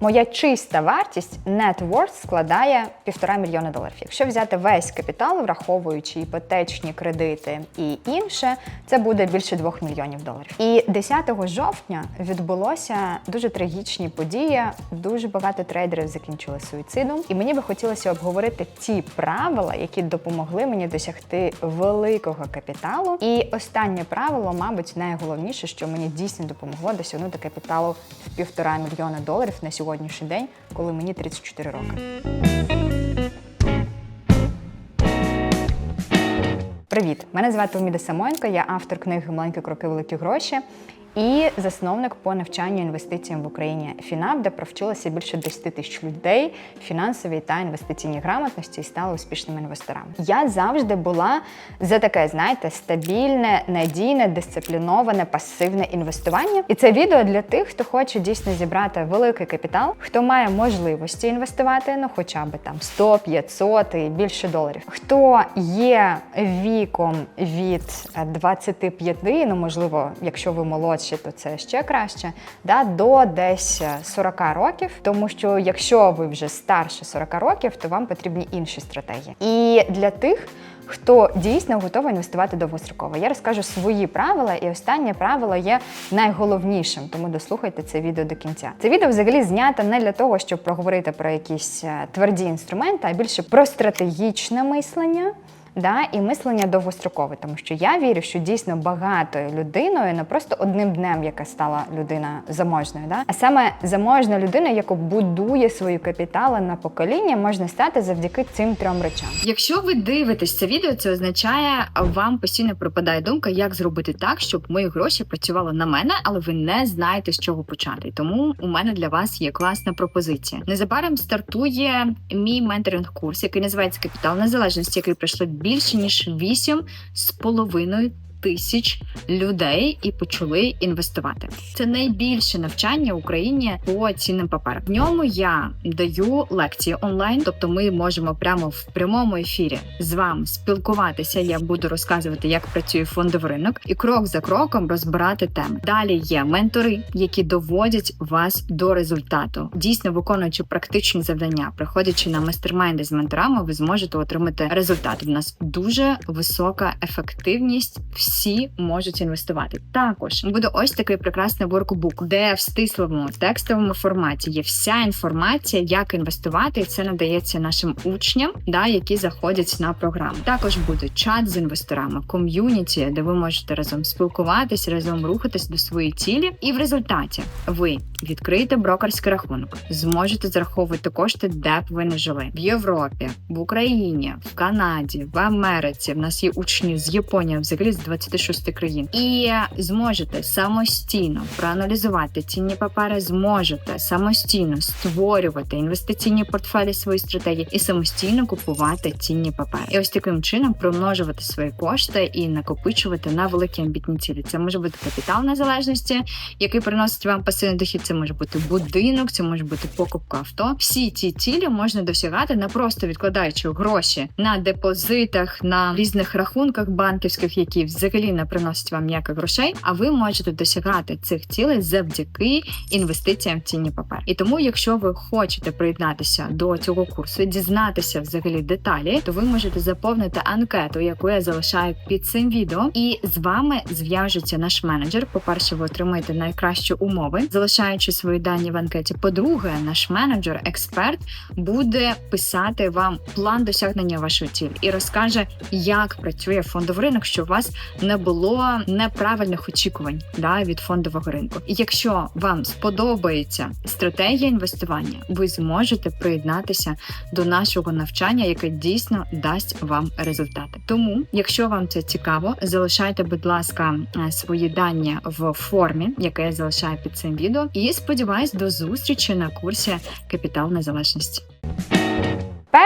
моя чиста вартість net worth складає півтора мільйона доларів. Якщо взяти весь капітал, враховуючи іпотечні кредити і інше, це буде більше 2 мільйонів доларів. І 10 жовтня відбулося дуже трагічні події. Дуже багато трейдерів закінчили суїцидом, і мені би хотілося обговорити ті правила, які допомогли мені досягти великого капіталу. І останнє правило, мабуть, найголовніше, що мені дійсно допомогло досягнути капіталу в півтора мільйона доларів на сьогоднішній день, коли мені 34 роки. Привіт! Мене звати Уміда Самонько, я автор книги Маленькі кроки, великі гроші і засновник по навчанню інвестиціям в Україні ФІНАП, де провчилося більше 10 тисяч людей фінансовій та інвестиційній грамотності і стали успішними інвесторами. Я завжди була за таке, знаєте, стабільне, надійне, дисципліноване, пасивне інвестування. І це відео для тих, хто хоче дійсно зібрати великий капітал, хто має можливості інвестувати, ну хоча б там 100, 500 і більше доларів. Хто є віком від е, 25, ну можливо, якщо ви молодші, то це ще краще, да, до десь е, 40 років. Тому що якщо ви вже старше 40 років, то вам потрібні інші стратегії. І для тих. Хто дійсно готовий інвестувати довгостроково? Я розкажу свої правила, і останнє правило є найголовнішим, тому дослухайте це відео до кінця. Це відео взагалі знято не для того, щоб проговорити про якісь е, тверді інструменти, а більше про стратегічне мислення. Да, і мислення довгострокове, тому що я вірю, що дійсно багатою людиною, не просто одним днем, яка стала людина заможною, да, а саме заможна людина, яка будує свою капітали на покоління, можна стати завдяки цим трьом речам. Якщо ви дивитесь це відео, це означає, вам постійно пропадає думка, як зробити так, щоб мої гроші працювали на мене, але ви не знаєте з чого почати. Тому у мене для вас є класна пропозиція. Незабаром стартує мій менторинг курс, який називається Капітал Незалежності, який пройшло більше ніж 8 з половиною. Тисяч людей і почали інвестувати. Це найбільше навчання в Україні по цінним паперам. В ньому я даю лекції онлайн, тобто ми можемо прямо в прямому ефірі з вами спілкуватися. Я буду розказувати, як працює фондовий ринок, і крок за кроком розбирати теми. Далі є ментори, які доводять вас до результату, дійсно виконуючи практичні завдання, приходячи на майстермайнди з менторами, ви зможете отримати результат. У нас дуже висока ефективність. Всі можуть інвестувати. Також буде ось такий прекрасний воркбук, де в стислому текстовому форматі є вся інформація, як інвестувати, і це надається нашим учням, да, які заходять на програму. Також буде чат з інвесторами, ком'юніті, де ви можете разом спілкуватись, разом рухатись до своєї цілі. І в результаті ви відкриєте брокерський рахунок, зможете зараховувати кошти, де б ви не жили в Європі, в Україні, в Канаді, в Америці. В нас є учні з Японії, взагалі з 26 країн, і зможете самостійно проаналізувати цінні папери, зможете самостійно створювати інвестиційні портфелі свої стратегії і самостійно купувати цінні папери. І ось таким чином примножувати свої кошти і накопичувати на великі амбітні цілі. Це може бути капітал незалежності, який приносить вам пасивний дохід. Це може бути будинок, це може бути покупка авто. Всі ці цілі можна досягати не просто відкладаючи гроші на депозитах, на різних рахунках банківських, які взагалі не приносять вам ніяких грошей. А ви можете досягати цих цілей завдяки інвестиціям в цінні папери. І тому, якщо ви хочете приєднатися до цього курсу, дізнатися взагалі деталі, то ви можете заповнити анкету, яку я залишаю під цим відео, і з вами зв'яжеться наш менеджер. По перше, ви отримаєте найкращі умови, залишаючи свої дані в анкеті. По-друге, наш менеджер, експерт, буде писати вам план досягнення вашої цілі і розкаже, як працює фондовий ринок, щоб у вас не було неправильних очікувань да, від фондового ринку. І якщо вам сподобається стратегія інвестування, ви зможете приєднатися до нашого навчання, яке дійсно дасть вам результати. Тому, якщо вам це цікаво, залишайте, будь ласка, е, свої дані в формі, яке я залишаю під цим відео. І сподіваюсь, до зустрічі на курсі Капітал Незалежності.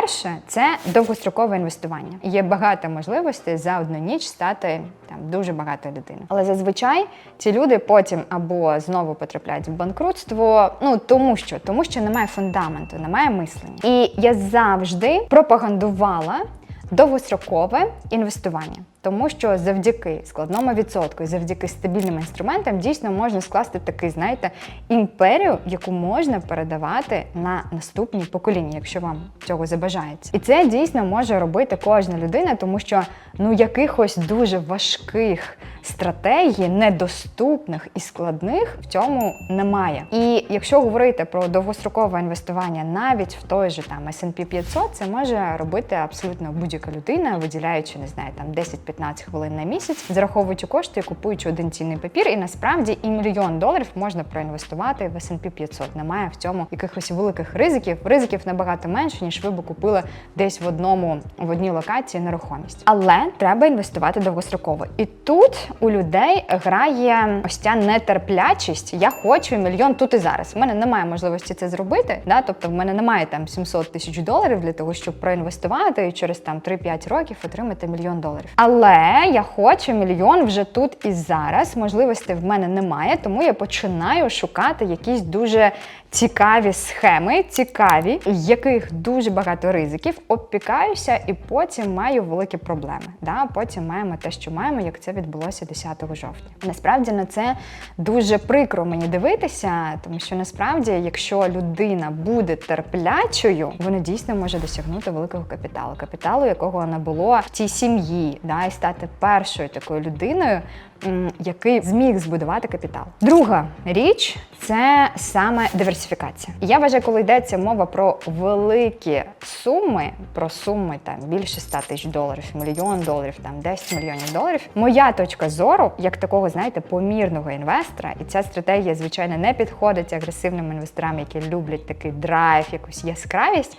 Перше це довгострокове інвестування. Є багато можливостей за одну ніч стати там дуже багатою людиною. Але зазвичай ці люди потім або знову потрапляють в банкрутство. Ну тому що тому, що немає фундаменту, немає мислення. І я завжди пропагандувала довгострокове інвестування. Тому що завдяки складному відсотку завдяки стабільним інструментам дійсно можна скласти такий, знаєте, імперію, яку можна передавати на наступні покоління, якщо вам цього забажається. І це дійсно може робити кожна людина, тому що ну якихось дуже важких стратегій, недоступних і складних в цьому немає. І якщо говорити про довгострокове інвестування навіть в той же там S&P 500, це може робити абсолютно будь-яка людина, виділяючи, не знаю, там 10-15 хвилин на місяць, зараховуючи кошти, купуючи один цінний папір. І насправді і мільйон доларів можна проінвестувати в S&P 500. Немає в цьому якихось великих ризиків. Ризиків набагато менше, ніж ви би купили десь в одному в одній локації нерухомість. Але треба інвестувати довгостроково. І тут у людей грає ось ця нетерплячість. Я хочу мільйон тут і зараз. У мене немає можливості це зробити. Да? Тобто, в мене немає там 700 тисяч доларів для того, щоб проінвестувати і через там 3-5 років отримати мільйон доларів. Але я хочу мільйон вже тут і зараз. Можливостей в мене немає, тому я починаю шукати якісь дуже цікаві схеми, цікаві, яких дуже багато ризиків, обпікаюся і потім маю великі проблеми. Да? Потім маємо те, що маємо, як це відбулося 10 жовтня. Насправді на це дуже прикро мені дивитися, тому що насправді, якщо людина буде терплячою, вона дійсно може досягнути великого капіталу, капіталу, якого не було в цій сім'ї, да? і стати першою такою людиною, який зміг збудувати капітал. Друга річ це саме диверсифікація. І Я вважаю, коли йдеться мова про великі суми, про суми там більше 100 тисяч доларів, мільйон доларів, там 10 мільйонів доларів. Моя точка зору, як такого, знаєте, помірного інвестора, і ця стратегія, звичайно, не підходить агресивним інвесторам, які люблять такий драйв, якусь яскравість.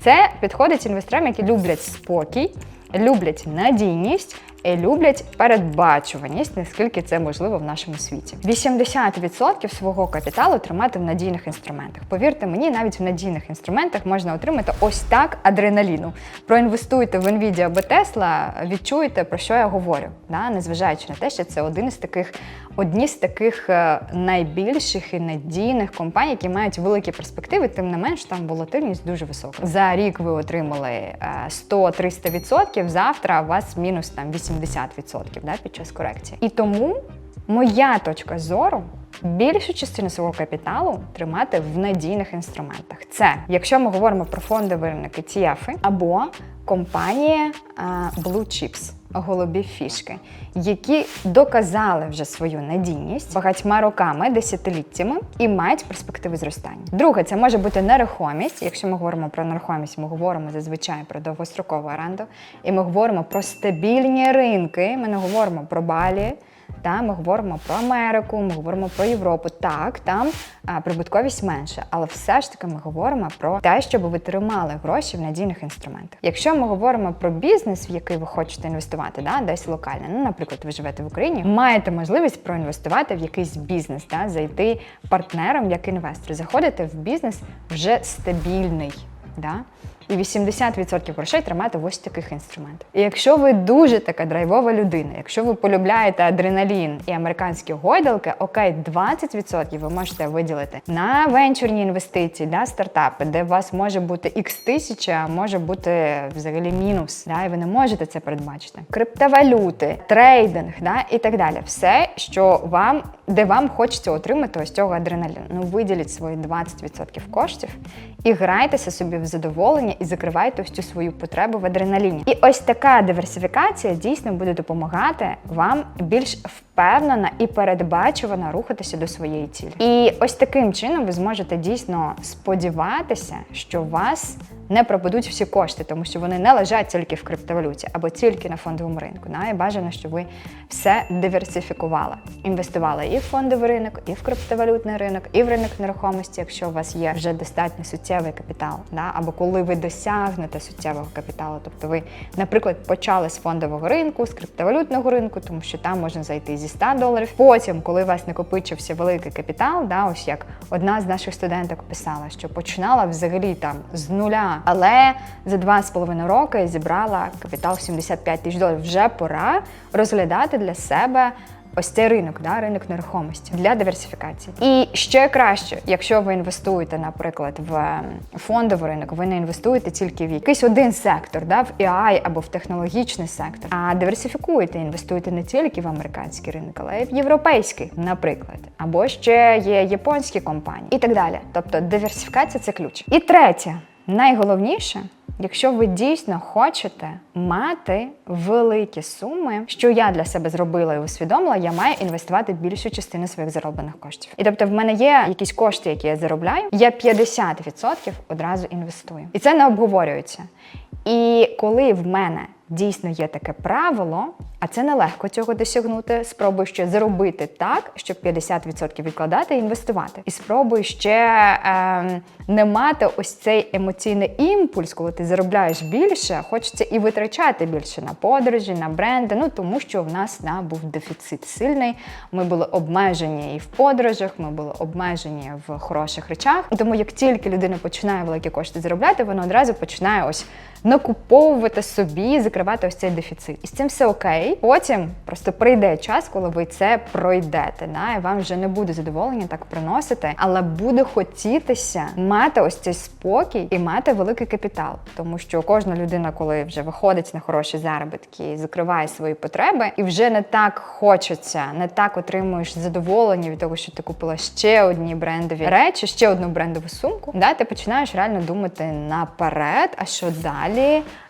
Це підходить інвесторам, які люблять спокій, люблять надійність люблять передбачуваність, наскільки це можливо в нашому світі. 80% свого капіталу тримати в надійних інструментах. Повірте мені, навіть в надійних інструментах можна отримати ось так адреналіну. Проінвестуйте в Nvidia або Tesla, відчуєте, про що я говорю, да? незважаючи на те, що це один із таких, одні з таких е, найбільших і надійних компаній, які мають великі перспективи, тим не менш там волатильність дуже висока. За рік ви отримали е, 100-300%, завтра у вас мінус там 80% да, під час корекції. І тому моя точка зору. Більшу частину свого капіталу тримати в надійних інструментах. Це якщо ми говоримо про фондовий ринок ETF або компанії а, Blue Chips, голубі фішки, які доказали вже свою надійність багатьма роками, десятиліттями і мають перспективи зростання. Друге, це може бути нерухомість. Якщо ми говоримо про нерухомість, ми говоримо зазвичай про довгострокову оренду, і ми говоримо про стабільні ринки. Ми не говоримо про балі. Та ми говоримо про Америку, ми говоримо про Європу. Так, там прибутковість менше, але все ж таки ми говоримо про те, щоб ви тримали гроші в надійних інструментах. Якщо ми говоримо про бізнес, в який ви хочете інвестувати, да, десь локально, ну, наприклад, ви живете в Україні, маєте можливість проінвестувати в якийсь бізнес, да, зайти партнером як інвестор, заходити в бізнес вже стабільний. Да? І 80% грошей тримати в ось таких інструментах. І якщо ви дуже така драйвова людина, якщо ви полюбляєте адреналін і американські гойдалки, окей, 20% ви можете виділити на венчурні інвестиції, да, стартапи, де у вас може бути x тисяча, а може бути взагалі мінус. Да, і ви не можете це передбачити. Криптовалюти, трейдинг, да, і так далі. Все, що вам, де вам хочеться отримати ось цього адреналіну. Ну, виділіть свої 20% коштів і грайтеся собі в задоволення і закривайте ось цю свою потребу в адреналіні. І ось така диверсифікація дійсно буде допомагати вам більш впевнено і передбачувано рухатися до своєї цілі. І ось таким чином ви зможете дійсно сподіватися, що вас не пропадуть всі кошти, тому що вони не лежать тільки в криптовалюті або тільки на фондовому ринку. Бажано, щоб ви все диверсифікували. Інвестували і в фондовий ринок, і в криптовалютний ринок, і в ринок нерухомості, якщо у вас є вже достатньо суттєвий капітал, да? або коли ви досягнете суттєвого капіталу. Тобто ви, наприклад, почали з фондового ринку, з криптовалютного ринку, тому що там можна зайти зі 100 доларів. Потім, коли у вас накопичився великий капітал, да, ось як одна з наших студенток писала, що починала взагалі там з нуля, але за два з половиною роки зібрала капітал в 75 тисяч доларів. Вже пора розглядати для себе ось цей ринок, да, ринок нерухомості для диверсифікації. І ще краще, якщо ви інвестуєте, наприклад, в ем, фондовий ринок, ви не інвестуєте тільки в якийсь один сектор, да, в AI або в технологічний сектор, а диверсифікуєте, інвестуєте не тільки в американський ринок, але й в європейський, наприклад, або ще є японські компанії і так далі. Тобто диверсифікація це ключ. І третє, найголовніше. Якщо ви дійсно хочете мати великі суми, що я для себе зробила і усвідомила, я маю інвестувати більшу частину своїх зароблених коштів. І тобто, в мене є якісь кошти, які я заробляю, я 50% одразу інвестую. І це не обговорюється. І коли в мене дійсно є таке правило, а це нелегко цього досягнути. Спробуй ще заробити так, щоб 50% відкладати і інвестувати. І спробуй ще ем, не мати ось цей емоційний імпульс, коли ти заробляєш більше, хочеться і витрачати більше на подорожі, на бренди. Ну тому що в нас на був дефіцит сильний. Ми були обмежені і в подорожах, ми були обмежені в хороших речах. Тому як тільки людина починає великі кошти заробляти, вона одразу починає ось накуповувати собі, закривати ось цей дефіцит. І з цим все окей. Потім просто прийде час, коли ви це пройдете. Да? І вам вже не буде задоволення так приносити, але буде хотітися мати ось цей спокій і мати великий капітал. Тому що кожна людина, коли вже виходить на хороші заробітки закриває свої потреби, і вже не так хочеться, не так отримуєш задоволення від того, що ти купила ще одні брендові речі, ще одну брендову сумку. Да, ти починаєш реально думати наперед, а що далі.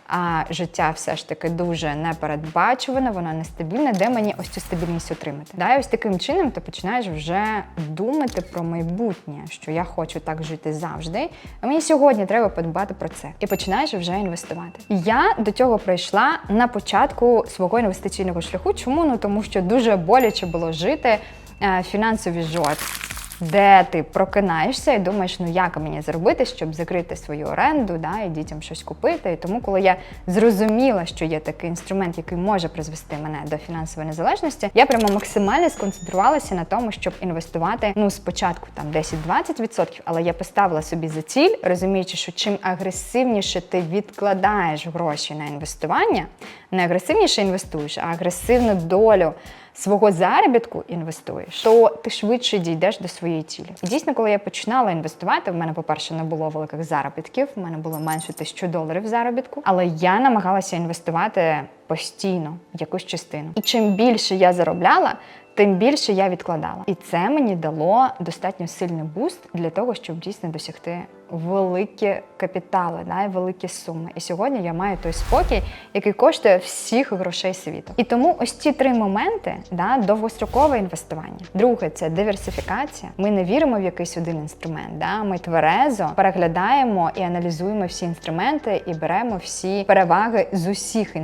А життя все ж таки дуже непередбачуване, воно нестабільне, де мені ось цю стабільність отримати. Да, і ось таким чином ти починаєш вже думати про майбутнє, що я хочу так жити завжди. А мені сьогодні треба подбати про це. І починаєш вже інвестувати. Я до цього прийшла на початку свого інвестиційного шляху. Чому? Ну тому що дуже боляче було жити е, фінансові жопі де ти прокинаєшся і думаєш, ну як мені зробити, щоб закрити свою оренду, да, і дітям щось купити. І тому, коли я зрозуміла, що є такий інструмент, який може призвести мене до фінансової незалежності, я прямо максимально сконцентрувалася на тому, щоб інвестувати ну спочатку там 10-20%, але я поставила собі за ціль, розуміючи, що чим агресивніше ти відкладаєш гроші на інвестування, не агресивніше інвестуєш, а агресивну долю свого заробітку інвестуєш, то ти швидше дійдеш до своєї цілі. І дійсно, коли я починала інвестувати, в мене, по-перше, не було великих заробітків, в мене було менше тисячу доларів заробітку, але я намагалася інвестувати постійно якусь частину. І чим більше я заробляла, тим більше я відкладала. І це мені дало достатньо сильний буст для того, щоб дійсно досягти великі капітали, да, і великі суми. І сьогодні я маю той спокій, який коштує всіх грошей світу. І тому ось ці три моменти да, довгострокове інвестування. Друге це диверсифікація. Ми не віримо в якийсь один інструмент. Да? Ми тверезо переглядаємо і аналізуємо всі інструменти і беремо всі переваги з усіх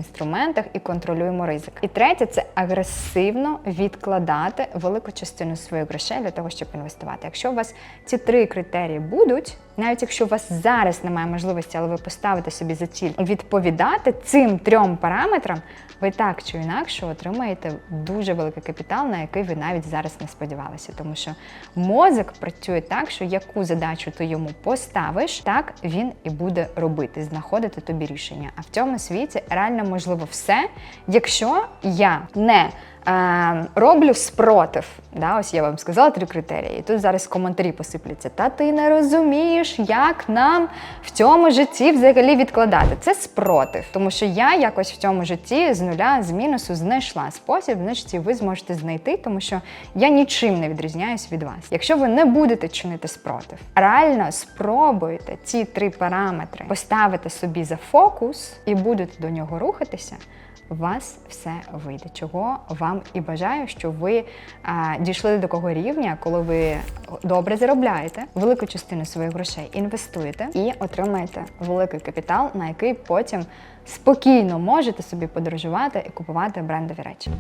інструментах і контролюємо ризик. І третє це агресивно відкладати велику частину своїх грошей для того, щоб інвестувати. Якщо у вас ці три критерії будуть, навіть якщо у вас зараз немає можливості, але ви поставите собі за ціль відповідати цим трьом параметрам, ви так чи інакше отримаєте дуже великий капітал, на який ви навіть зараз не сподівалися. Тому що мозок працює так, що яку задачу ти йому поставиш, так він і буде робити, знаходити тобі рішення. А в цьому світі реально можливо все, якщо я не Е, роблю спротив. Да, Ось я вам сказала три критерії. І тут зараз коментарі посипляться. Та ти не розумієш, як нам в цьому житті взагалі відкладати. Це спротив, тому що я якось в цьому житті з нуля, з мінусу знайшла спосіб, значить, ви зможете знайти, тому що я нічим не відрізняюсь від вас. Якщо ви не будете чинити спротив, реально спробуйте ці три параметри поставити собі за фокус і будете до нього рухатися у вас все вийде. Чого вам і бажаю, що ви а, дійшли до такого рівня, коли ви добре заробляєте, велику частину своїх грошей інвестуєте і отримаєте великий капітал, на який потім спокійно можете собі подорожувати і купувати брендові речі.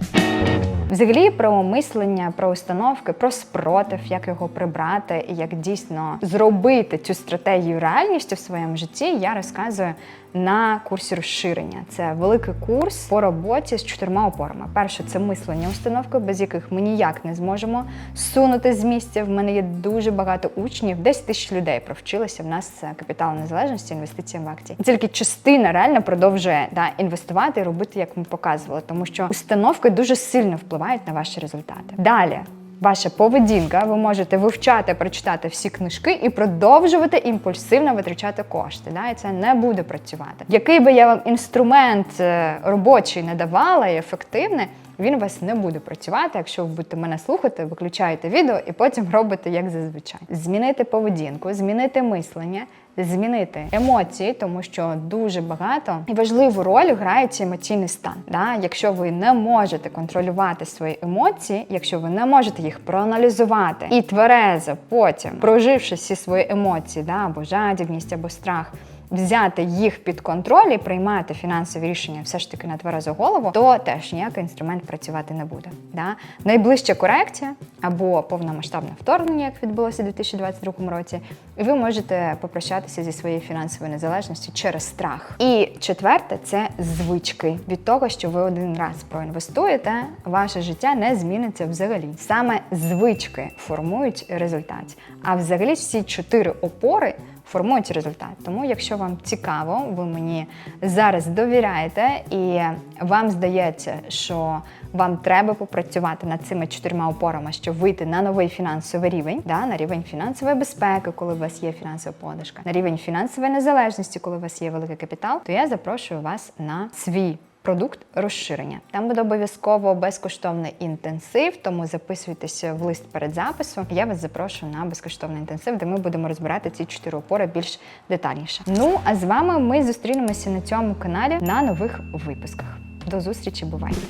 Взагалі про мислення, про установки, про спротив, як його прибрати і як дійсно зробити цю стратегію реальністю в своєму житті, я розказую на курсі розширення. Це великий курс по роботі з чотирма опорами. Перше це мислення установки, без яких ми ніяк не зможемо сунути з місця. В мене є дуже багато учнів, 10 тисяч людей провчилися в нас капітал незалежності, інвестиціям в акції. І Тільки частина реально продовжує да, інвестувати і робити, як ми показували, тому що установки дуже сильно впливають впливають на ваші результати. Далі. Ваша поведінка, ви можете вивчати, прочитати всі книжки і продовжувати імпульсивно витрачати кошти. Да? І це не буде працювати. Який би я вам інструмент е, робочий не давала і ефективний, він у вас не буде працювати, якщо ви будете мене слухати, виключаєте відео і потім робите як зазвичай. Змінити поведінку, змінити мислення, змінити емоції, тому що дуже багато і важливу роль грає цей емоційний стан. Да? Якщо ви не можете контролювати свої емоції, якщо ви не можете їх проаналізувати і тверезо потім, проживши всі свої емоції, да, або жадібність, або страх. Взяти їх під контроль і приймати фінансові рішення все ж таки на тверезу голову, то теж ніякий інструмент працювати не буде. Да? Найближча корекція або повномасштабне вторгнення, як відбулося у 2022 році, і ви можете попрощатися зі своєю фінансовою незалежністю через страх. І четверте це звички. Від того, що ви один раз проінвестуєте, ваше життя не зміниться взагалі. Саме звички формують результат. А взагалі всі чотири опори формують результат. Тому, якщо вам цікаво, ви мені зараз довіряєте, і вам здається, що вам треба попрацювати над цими чотирма опорами, щоб вийти на новий фінансовий рівень, да, на рівень фінансової безпеки, коли у вас є фінансова подушка, на рівень фінансової незалежності, коли у вас є великий капітал, то я запрошую вас на свій. Продукт розширення. Там буде обов'язково безкоштовний інтенсив, тому записуйтеся в лист перед записом. Я вас запрошую на безкоштовний інтенсив, де ми будемо розбирати ці чотири опори більш детальніше. Ну а з вами ми зустрінемося на цьому каналі на нових випусках. До зустрічі, бувайте!